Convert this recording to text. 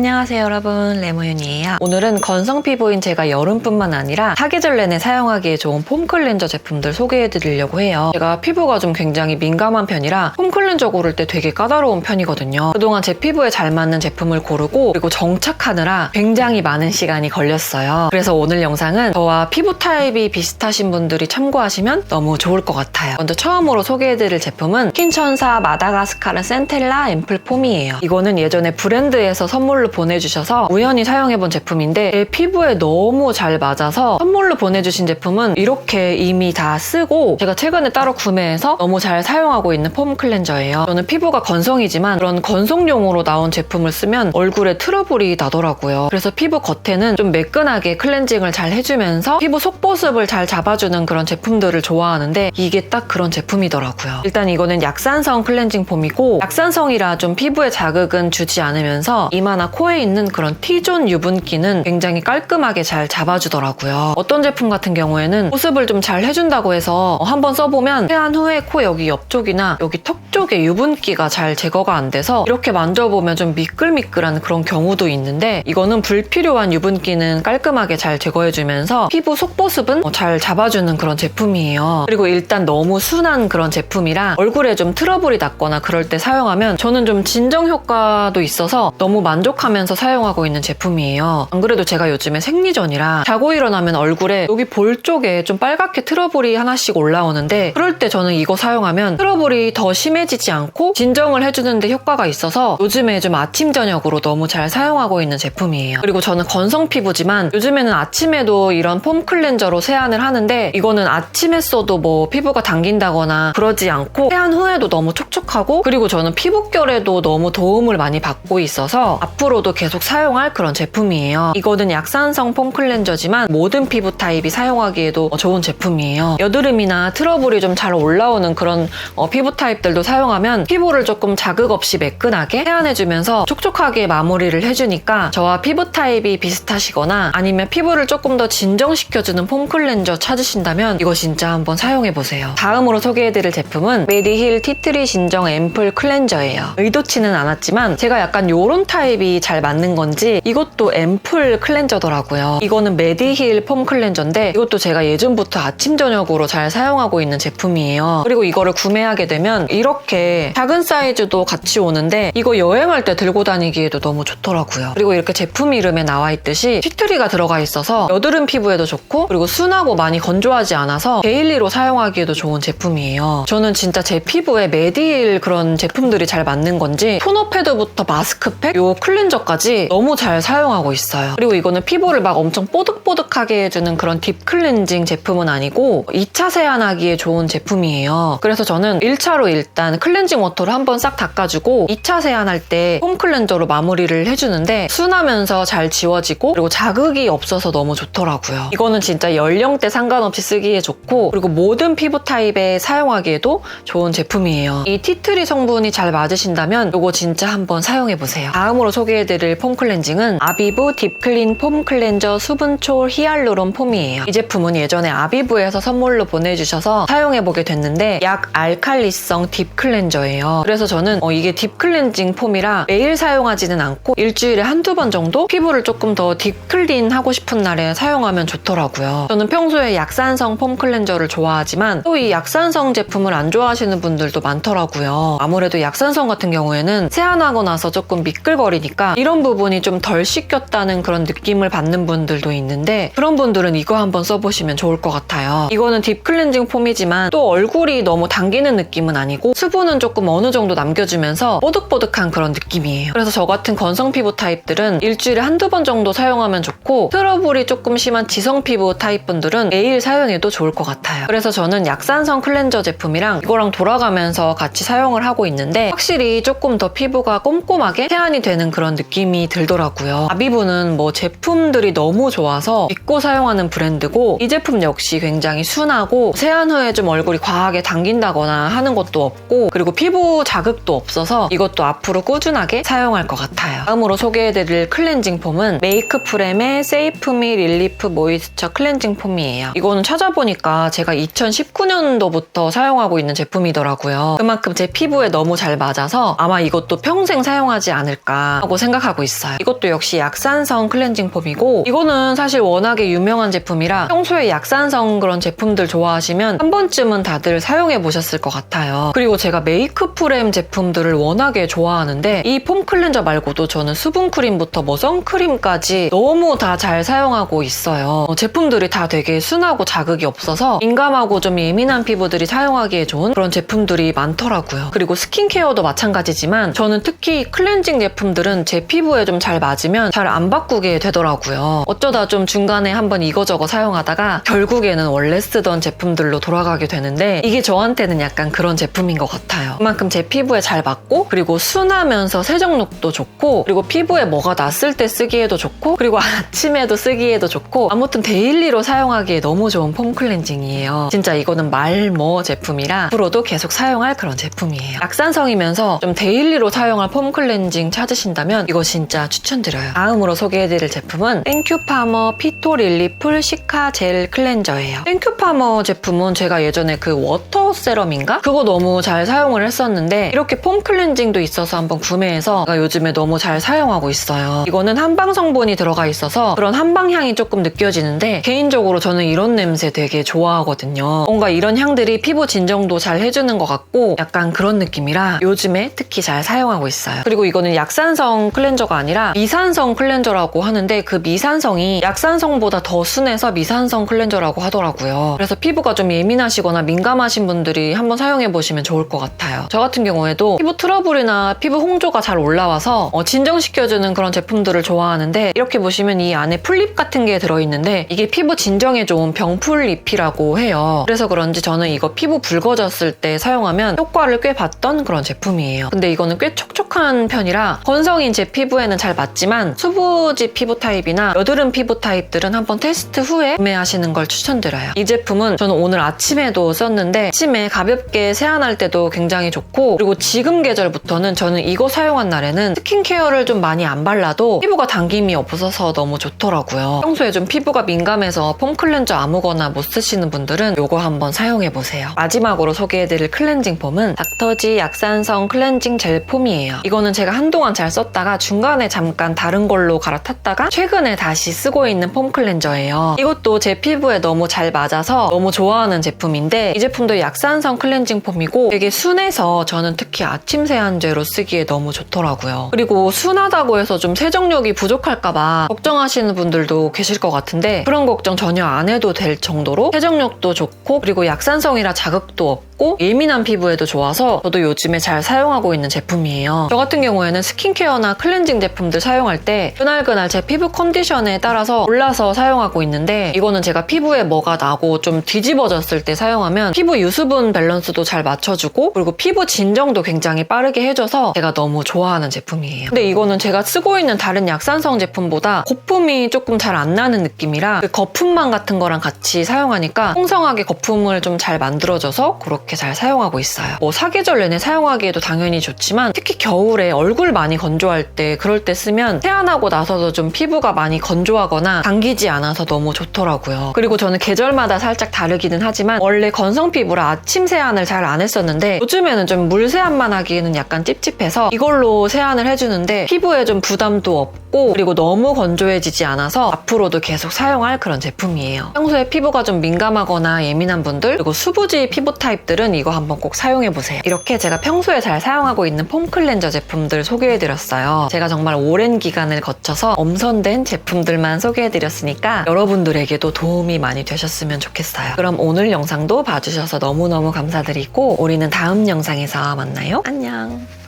안녕하세요 여러분. 레모윤이에요. 오늘은 건성 피부인 제가 여름뿐만 아니라 사계절 내내 사용하기에 좋은 폼 클렌저 제품들 소개해드리려고 해요. 제가 피부가 좀 굉장히 민감한 편이라 폼 클렌저 고를 때 되게 까다로운 편이거든요. 그동안 제 피부에 잘 맞는 제품을 고르고 그리고 정착하느라 굉장히 많은 시간이 걸렸어요. 그래서 오늘 영상은 저와 피부 타입이 비슷하신 분들이 참고하시면 너무 좋을 것 같아요. 먼저 처음으로 소개해드릴 제품은 킨천사 마다가스카르 센텔라 앰플 폼이에요. 이거는 예전에 브랜드에서 선물 로 보내주셔서 우연히 사용해본 제품인데 제 피부에 너무 잘 맞아서 선물로 보내주신 제품은 이렇게 이미 다 쓰고 제가 최근에 따로 구매해서 너무 잘 사용하고 있는 폼 클렌저예요. 저는 피부가 건성이지만 그런 건성용으로 나온 제품을 쓰면 얼굴에 트러블이 나더라고요. 그래서 피부 겉에는 좀 매끈하게 클렌징을 잘 해주면서 피부 속보습을 잘 잡아주는 그런 제품들을 좋아하는데 이게 딱 그런 제품이더라고요. 일단 이거는 약산성 클렌징 폼이고 약산성이라 좀 피부에 자극은 주지 않으면서 이마나 코에 있는 그런 T존 유분기는 굉장히 깔끔하게 잘 잡아주더라고요. 어떤 제품 같은 경우에는 보습을 좀 잘 해준다고 해서 한번 써보면 세안 후에 코 여기 옆쪽이나 여기 턱 쪽에 유분기가 잘 제거가 안 돼서 이렇게 만져보면 좀 미끌미끌한 그런 경우도 있는데 이거는 불필요한 유분기는 깔끔하게 잘 제거해주면서 피부 속보습은 어, 잘 잡아주는 그런 제품이에요. 그리고 일단 너무 순한 그런 제품이라 얼굴에 좀 트러블이 났거나 그럴 때 사용하면 저는 좀 진정 효과도 있어서 너무 만족 하면서 사용하고 있는 제품이에요. 안 그래도 제가 요즘에 생리전이라 자고 일어나면 얼굴에 여기 볼 쪽에 좀 빨갛게 트러블이 하나씩 올라오는데 그럴 때 저는 이거 사용하면 트러블이 더 심해지지 않고 진정을 해주는데 효과가 있어서 요즘에 좀 아침 저녁으로 너무 잘 사용하고 있는 제품이에요. 그리고 저는 건성 피부지만 요즘에는 아침에도 이런 폼 클렌저로 세안을 하는데 이거는 아침에 써도 뭐 피부가 당긴다거나 그러지 않고 세안 후에도 너무 촉촉하고 그리고 저는 피부결에도 너무 도움을 많이 받고 있어서 앞으로 도 계속 사용할 그런 제품이에요. 이거는 약산성 폼 클렌저지만 모든 피부 타입이 사용하기에도 좋은 제품이에요. 여드름이나 트러블이 좀 잘 올라오는 그런 어, 피부 타입들도 사용하면 피부를 조금 자극 없이 매끈하게 세안해주면서 촉촉하게 마무리를 해주니까 저와 피부 타입이 비슷하시거나 아니면 피부를 조금 더 진정시켜주는 폼 클렌저 찾으신다면 이거 진짜 한번 사용해보세요. 다음으로 소개해드릴 제품은 메디힐 티트리 진정 앰플 클렌저예요. 의도치는 않았지만 제가 약간 요런 타입이 잘 맞는 건지 이것도 앰플 클렌저더라고요. 이거는 메디힐 폼 클렌저인데 이것도 제가 예전부터 아침 저녁으로 잘 사용하고 있는 제품이에요. 그리고 이거를 구매하게 되면 이렇게 작은 사이즈도 같이 오는데 이거 여행할 때 들고 다니기에도 너무 좋더라고요. 그리고 이렇게 제품 이름에 나와 있듯이 티트리가 들어가 있어서 여드름 피부에도 좋고 그리고 순하고 많이 건조하지 않아서 데일리로 사용하기에도 좋은 제품이에요. 저는 진짜 제 피부에 메디힐 그런 제품들이 잘 맞는 건지 토너 패드부터 마스크팩, 요 클렌저 까지 너무 잘 사용하고 있어요. 그리고 이거는 피부를 막 엄청 뽀득뽀득하게 해주는 그런 딥 클렌징 제품은 아니고 2차 세안하기에 좋은 제품이에요. 그래서 저는 1차로 일단 클렌징 워터를 한번 싹 닦아주고 2차 세안할 때 폼 클렌저로 마무리를 해주는데 순하면서 잘 지워지고 그리고 자극이 없어서 너무 좋더라고요. 이거는 진짜 연령대 상관없이 쓰기에 좋고 그리고 모든 피부 타입에 사용하기에도 좋은 제품이에요. 이 티트리 성분이 잘 맞으신다면 이거 진짜 한번 사용해보세요. 다음으로 소개해 드릴 폼 클렌징은 아비브 딥클린 폼 클렌저 수분초 히알루론 폼이에요. 이 제품은 예전에 아비브에서 선물로 보내주셔서 사용해보게 됐는데 약 알칼리성 딥 클렌저예요. 그래서 저는 어, 이게 딥 클렌징 폼이라 매일 사용하지는 않고 일주일에 한두 번 정도 피부를 조금 더 딥클린 하고 싶은 날에 사용하면 좋더라고요. 저는 평소에 약산성 폼 클렌저를 좋아하지만 또 이 약산성 제품을 안 좋아하시는 분들도 많더라고요. 아무래도 약산성 같은 경우에는 세안하고 나서 조금 미끌거리니까 이런 부분이 좀 덜 씻겼다는 그런 느낌을 받는 분들도 있는데 그런 분들은 이거 한번 써보시면 좋을 것 같아요. 이거는 딥 클렌징 폼이지만 또 얼굴이 너무 당기는 느낌은 아니고 수분은 조금 어느 정도 남겨주면서 뽀득뽀득한 그런 느낌이에요. 그래서 저 같은 건성 피부 타입들은 일주일에 한두 번 정도 사용하면 좋고 트러블이 조금 심한 지성 피부 타입 분들은 매일 사용해도 좋을 것 같아요. 그래서 저는 약산성 클렌저 제품이랑 이거랑 돌아가면서 같이 사용을 하고 있는데 확실히 조금 더 피부가 꼼꼼하게 세안이 되는 그런 느낌이 들더라고요. 아비브는 뭐 제품들이 너무 좋아서 믿고 사용하는 브랜드고 이 제품 역시 굉장히 순하고 세안 후에 좀 얼굴이 과하게 당긴다거나 하는 것도 없고 그리고 피부 자극도 없어서 이것도 앞으로 꾸준하게 사용할 것 같아요. 다음으로 소개해드릴 클렌징 폼은 메이크 프렘의 세이프미 릴리프 모이스처 클렌징 폼이에요. 이거는 찾아보니까 제가 2019년도부터 사용하고 있는 제품이더라고요. 그만큼 제 피부에 너무 잘 맞아서 아마 이것도 평생 사용하지 않을까 하고 생각하고 있어요. 이것도 역시 약산성 클렌징 폼이고 이거는 사실 워낙에 유명한 제품이라 평소에 약산성 그런 제품들 좋아하시면 한 번쯤은 다들 사용해 보셨을 것 같아요. 그리고 제가 메이크 프렘 제품들을 워낙에 좋아하는데 이 폼 클렌저 말고도 저는 수분 크림부터 뭐 선크림까지 너무 다 잘 사용하고 있어요. 어, 제품들이 다 되게 순하고 자극이 없어서 민감하고 좀 예민한 피부들이 사용하기에 좋은 그런 제품들이 많더라고요. 그리고 스킨케어도 마찬가지지만 저는 특히 클렌징 제품들은 제 피부에 좀 잘 맞으면 잘 안 바꾸게 되더라고요. 어쩌다 좀 중간에 한번 이거저거 사용하다가 결국에는 원래 쓰던 제품들로 돌아가게 되는데 이게 저한테는 약간 그런 제품인 것 같아요. 그만큼 제 피부에 잘 맞고 그리고 순하면서 세정력도 좋고 그리고 피부에 뭐가 났을 때 쓰기에도 좋고 그리고 아침에도 쓰기에도 좋고 아무튼 데일리로 사용하기에 너무 좋은 폼 클렌징이에요. 진짜 이거는 말모 제품이라 앞으로도 계속 사용할 그런 제품이에요. 약산성이면서 좀 데일리로 사용할 폼 클렌징 찾으신다면 이거 진짜 추천드려요. 다음으로 소개해드릴 제품은 땡큐파머 피토 릴리풀 시카 젤 클렌저예요. 땡큐파머 제품은 제가 예전에 그 워터 세럼인가? 그거 너무 잘 사용을 했었는데 이렇게 폼 클렌징도 있어서 한번 구매해서 요즘에 너무 잘 사용하고 있어요. 이거는 한방 성분이 들어가 있어서 그런 한방 향이 조금 느껴지는데 개인적으로 저는 이런 냄새 되게 좋아하거든요. 뭔가 이런 향들이 피부 진정도 잘 해주는 것 같고 약간 그런 느낌이라 요즘에 특히 잘 사용하고 있어요. 그리고 이거는 약산성 클렌저가 아니라 미산성 클렌저라고 하는데 그 미산성이 약산성보다 더 순해서 미산성 클렌저라고 하더라고요. 그래서 피부가 좀 예민하시거나 민감하신 분들이 한번 사용해 보시면 좋을 것 같아요. 저 같은 경우에도 피부 트러블이나 피부 홍조가 잘 올라와서 어, 진정시켜주는 그런 제품들을 좋아하는데 이렇게 보시면 이 안에 풀립 같은 게 들어있는데 이게 피부 진정에 좋은 병풀립이라고 해요. 그래서 그런지 저는 이거 피부 붉어졌을 때 사용하면 효과를 꽤 봤던 그런 제품이에요. 근데 이거는 꽤 촉촉한 편이라 건성인 제 피부에는 잘 맞지만 수부지 피부 타입이나 여드름 피부 타입들은 한번 테스트 후에 구매하시는 걸 추천드려요. 이 제품은 저는 오늘 아침에도 썼는데 아침에 가볍게 세안할 때도 굉장히 좋고 그리고 지금 계절부터는 저는 이거 사용한 날에는 스킨케어를 좀 많이 안 발라도 피부가 당김이 없어서 너무 좋더라고요. 평소에 좀 피부가 민감해서 폼 클렌저 아무거나 못 쓰시는 분들은 이거 한번 사용해보세요. 마지막으로 소개해드릴 클렌징 폼은 닥터지 약산성 클렌징 젤 폼이에요. 이거는 제가 한동안 잘 썼다가 중간에 잠깐 다른 걸로 갈아탔다가 최근에 다시 쓰고 있는 폼 클렌저예요. 이것도 제 피부에 너무 잘 맞아서 너무 좋아하는 제품인데 이 제품도 약산성 클렌징 폼이고 되게 순해서 저는 특히 아침 세안제로 쓰기에 너무 좋더라고요. 그리고 순하다고 해서 좀 세정력이 부족할까봐 걱정하시는 분들도 계실 것 같은데 그런 걱정 전혀 안 해도 될 정도로 세정력도 좋고 그리고 약산성이라 자극도 없고 예민한 피부에도 좋아서 저도 요즘에 잘 사용하고 있는 제품이에요. 저 같은 경우에는 스킨케어나 클렌징 제품들 사용할 때 그날그날 제 피부 컨디션에 따라서 골라서 사용하고 있는데 이거는 제가 피부에 뭐가 나고 좀 뒤집어졌을 때 사용하면 피부 유수분 밸런스도 잘 맞춰주고 그리고 피부 진정도 굉장히 빠르게 해줘서 제가 너무 좋아하는 제품이에요. 근데 이거는 제가 쓰고 있는 다른 약산성 제품보다 거품이 조금 잘 안 나는 느낌이라 그 거품망 같은 거랑 같이 사용하니까 풍성하게 거품을 좀 잘 만들어줘서 그렇게 잘 사용하고 있어요. 뭐 사계절 내내 사용하기에도 당연히 좋지만 특히 겨울에 얼굴 많이 건조할 때 그럴 때 쓰면 세안하고 나서도 좀 피부가 많이 건조하거나 당기지 않아서 너무 좋더라고요. 그리고 저는 계절마다 살짝 다르기는 하지만 원래 건성 피부라 아침 세안을 잘 안 했었는데 요즘에는 좀 물 세안만 하기에는 약간 찝찝해서 이걸로 세안을 해주는데 피부에 좀 부담도 없 고 그리고 너무 건조해지지 않아서 앞으로도 계속 사용할 그런 제품이에요. 평소에 피부가 좀 민감하거나 예민한 분들 그리고 수부지 피부 타입들은 이거 한번 꼭 사용해보세요. 이렇게 제가 평소에 잘 사용하고 있는 폼 클렌저 제품들 소개해드렸어요. 제가 정말 오랜 기간을 거쳐서 엄선된 제품들만 소개해드렸으니까 여러분들에게도 도움이 많이 되셨으면 좋겠어요. 그럼 오늘 영상도 봐주셔서 너무너무 감사드리고 우리는 다음 영상에서 만나요. 안녕.